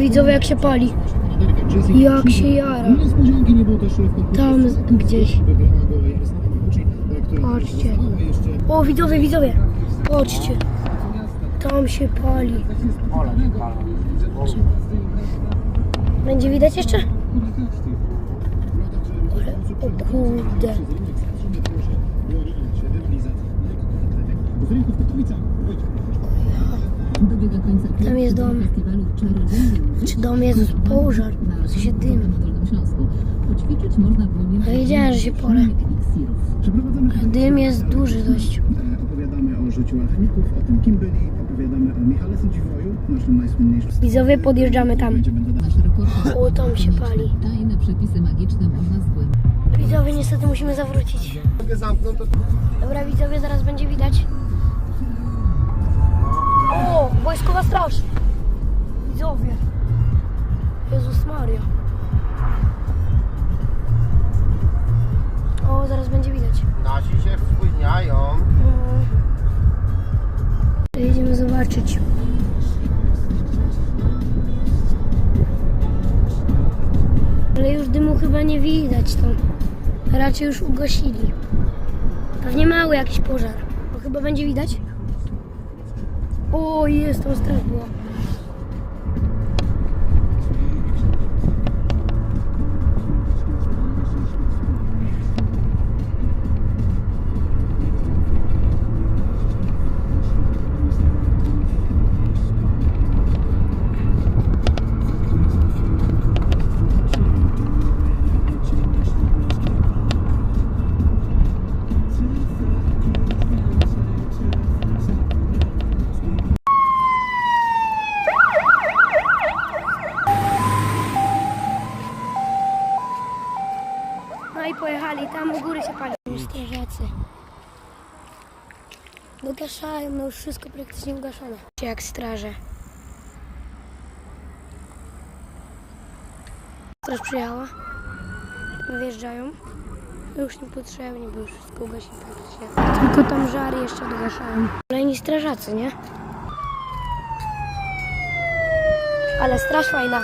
Widzowie jak się pali? Jak się jara. W. Tam z- gdzieś. Patrzcie. O widzowie, widzowie. Patrzcie. Tam się pali. Będzie widać jeszcze? Ale, o kurde. Dobiega końca Tam jest dom. Czy dom jest pożar? Co się dym? Ja wiedziałem, że się tutaj Dym jest duży dość. Opowiadamy o życiu alchemików, o tym kim byli, opowiadamy o Michale Sędziwoju, naszym najsłynniejszym. Widzowie, podjeżdżamy tam. O, tam się pali. Tajne przepisy magiczne można zgłębić. Widzowie, niestety musimy zawrócić. Dobra, widzowie, zaraz będzie widać. Straż. Widzowie. Jezus Maria. O, zaraz będzie widać. Nasi się spóźniają. Mm. Jedziemy zobaczyć. Ale już dymu chyba nie widać tam. Raczej już ugasili. Pewnie mały jakiś pożar. To chyba będzie widać. O, jest, tam straż była. No i pojechali, tam u góry się pali. Strażacy. Dogaszają, no już wszystko praktycznie ugaszone. Jak straże. Straż przyjechała. Wjeżdżają. Już niepotrzebnie, bo już wszystko ugasili praktycznie. Tylko tam żary jeszcze dogaszają. Kolejni strażacy, nie? Ale straż fajna.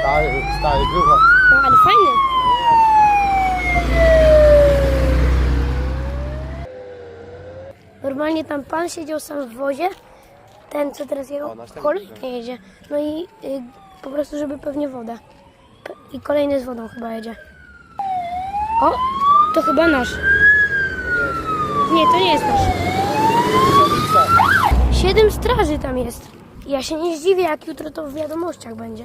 Stary, stary, grucha. No, ale fajny. Normalnie tam pan siedział sam w wozie, ten co teraz jechał, O, następny. kolejny jedzie. No i y, po prostu, żeby pewnie woda. P- I kolejny z wodą chyba jedzie. O, to chyba nasz. Nie, to nie jest nasz. Siedem straży tam jest. Ja się nie zdziwię, jak jutro to w wiadomościach będzie.